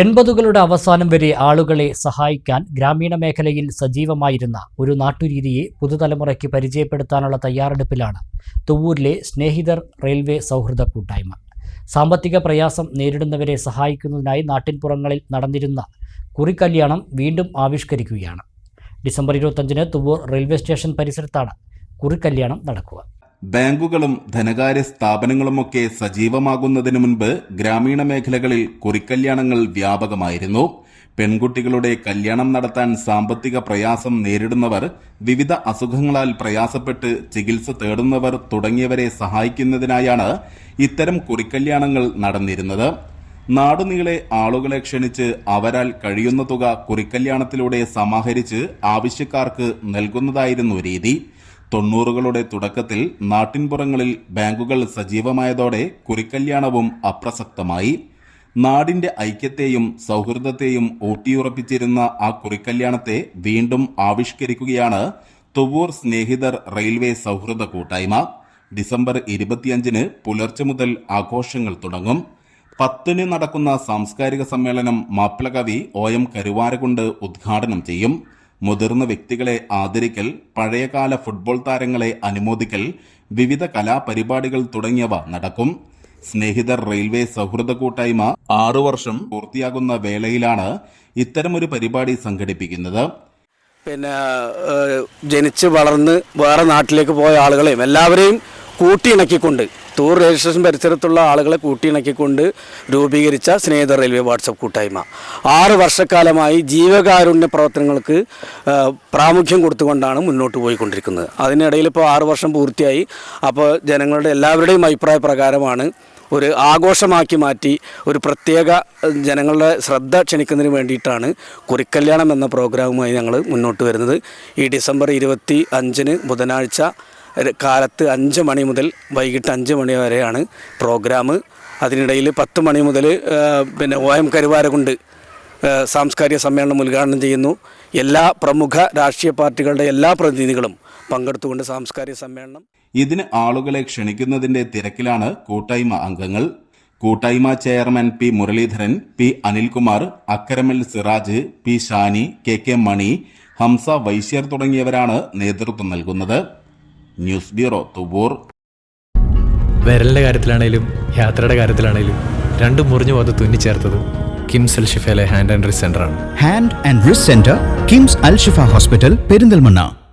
എൺപതുകളുടെ അവസാനം വരെ ആളുകളെ സഹായിക്കാൻ ഗ്രാമീണ മേഖലയിൽ സജീവമായിരുന്ന ഒരു നാട്ടുരീതിയെ പുതുതലമുറയ്ക്ക് പരിചയപ്പെടുത്താനുള്ള തയ്യാറെടുപ്പിലാണ് തുവൂരിലെ സ്നേഹിതർ റെയിൽവേ സൗഹൃദ കൂട്ടായ്മ. സാമ്പത്തിക പ്രയാസം നേരിടുന്നവരെ സഹായിക്കുന്നതിനായി നാട്ടിൻപുറങ്ങളിൽ നടന്നിരുന്ന കുറിക്കല്യാണം വീണ്ടും ആവിഷ്കരിക്കുകയാണ്. ഡിസംബർ ഇരുപത്തഞ്ചിന് തുവൂർ റെയിൽവേ സ്റ്റേഷൻ പരിസരത്താണ് കുറിക്കല്യാണം നടക്കുക. ബാങ്കുകളും ധനകാര്യ സ്ഥാപനങ്ങളുമൊക്കെ സജീവമാകുന്നതിനു മുൻപ് ഗ്രാമീണ മേഖലകളിൽ കുറിക്കല്യാണങ്ങൾ വ്യാപകമായിരുന്നു. പെൺകുട്ടികളുടെ കല്യാണം നടത്താൻ സാമ്പത്തിക പ്രയാസം നേരിടുന്നവർ വിവിധ അസുഖങ്ങളാൽ പ്രയാസപ്പെട്ട് ചികിത്സ തേടുന്നവർ തുടങ്ങിയവരെ സഹായിക്കുന്നതിനായാണ് ഇത്തരം കുറിക്കല്യാണങ്ങൾ നടന്നിരുന്നത്. നാടുനീളെ ആളുകളെ ക്ഷണിച്ച് അവരാൽ കഴിയുന്ന തുക കുറിക്കല്യാണത്തിലൂടെ സമാഹരിച്ച് ആവശ്യക്കാർക്ക് നൽകുന്നതായിരുന്നു രീതി. തൊണ്ണൂറുകളുടെ തുടക്കത്തിൽ നാട്ടിൻപുറങ്ങളിൽ ബാങ്കുകൾ സജീവമായതോടെ കുറിക്കല്യാണവും അപ്രസക്തമായി. നാടിന്റെ ഐക്യത്തെയും സൗഹൃദത്തെയും ഊട്ടിയുറപ്പിച്ചിരുന്ന ആ കുറിക്കല്യാണത്തെ വീണ്ടും ആവിഷ്കരിക്കുകയാണ് തുവൂർ സ്നേഹിതർ റെയിൽവേ സൗഹൃദ കൂട്ടായ്മ. ഡിസംബർ ഇരുപത്തിയഞ്ചിന് പുലർച്ചെ മുതൽ ആഘോഷങ്ങൾ തുടങ്ങും. പത്തിന് നടക്കുന്ന സാംസ്കാരിക സമ്മേളനം മാപ്പിളകവി ഒ എം കരുവാരകുണ്ട് ഉദ്ഘാടനം ചെയ്യും. മുതിർന്ന വ്യക്തികളെ ആദരിക്കൽ പഴയകാല ഫുട്ബോൾ താരങ്ങളെ അനുമോദിക്കൽ വിവിധ കലാപരിപാടികൾ തുടങ്ങിയവ നടക്കും. സ്നേഹിതർ റെയിൽവേ സൗഹൃദ കൂട്ടായ്മ ആറു വർഷം പൂർത്തിയാകുന്ന വേളയിലാണ് ഇത്തരമൊരു പരിപാടി സംഘടിപ്പിക്കുന്നത്. പിന്നെ ജനിച്ച് വളർന്ന് വേറെ നാട്ടിലേക്ക് പോയ ആളുകളെയും എല്ലാവരെയും കൂട്ടിയിണക്കിക്കൊണ്ട് തൂർ റെയിൽവേ സ്റ്റേഷൻ പരിസരത്തുള്ള ആളുകളെ കൂട്ടിയിണക്കിക്കൊണ്ട് രൂപീകരിച്ച സ്നേഹിത റെയിൽവേ വാട്സപ്പ് കൂട്ടായ്മ. ആറ് വർഷക്കാലമായി ജീവകാരുണ്യ പ്രവർത്തനങ്ങൾക്ക് പ്രാമുഖ്യം കൊടുത്തുകൊണ്ടാണ് മുന്നോട്ട് പോയിക്കൊണ്ടിരിക്കുന്നത്. അതിനിടയിൽ ഇപ്പോൾ ആറ് വർഷം പൂർത്തിയായി. അപ്പോൾ ജനങ്ങളുടെ എല്ലാവരുടെയും അഭിപ്രായ പ്രകാരമാണ് ഒരു ആഘോഷമാക്കി മാറ്റി ഒരു പ്രത്യേക ജനങ്ങളുടെ ശ്രദ്ധ ക്ഷണിക്കുന്നതിന് വേണ്ടിയിട്ടാണ് കുറിക്കല്യാണം എന്ന പ്രോഗ്രാമുമായി ഞങ്ങൾ മുന്നോട്ട് വരുന്നത്. ഈ ഡിസംബർ ഇരുപത്തി അഞ്ചിന് ബുധനാഴ്ച കാലത്ത് അഞ്ച് മണി മുതൽ വൈകിട്ട് അഞ്ച് മണി വരെയാണ് പ്രോഗ്രാം. അതിനിടയിൽ പത്ത് മണി മുതൽ പിന്നെ ഒ എം കരുവാരകുണ്ട് സാംസ്കാരിക സമ്മേളനം ഉദ്ഘാടനം ചെയ്യുന്നു. എല്ലാ പ്രമുഖ രാഷ്ട്രീയ പാർട്ടികളുടെ എല്ലാ പ്രതിനിധികളും പങ്കെടുത്തുകൊണ്ട് സാംസ്കാരിക സമ്മേളനം. ഇതിന് ആളുകളെ ക്ഷണിക്കുന്നതിന്റെ തിരക്കിലാണ് കൂട്ടായ്മ അംഗങ്ങൾ. കൂട്ടായ്മ chairman P Muraleedharan P Anilkumar Akkaramal Siraj P Shani K K Mani Hamsa Vaishyar തുടങ്ങിയവരാണ് നേതൃത്വം നൽകുന്നത്. ന്യൂസ് ബ്യൂറോ തുബൂർ വിരലിന്റെ കാര്യത്തിലാണേലും യാത്രയുടെ കാര്യത്തിലാണേലും രണ്ടും മുറിഞ്ഞു പോകാതെ തുന്നിച്ചേർത്തത് കിംസ് അൽ ഷിഫയിലെ ഹാൻഡ് ആൻഡ് റിസ് ആണ്. Hand and wrist centre KIMS Al Shifa hospital Perinthalmanna.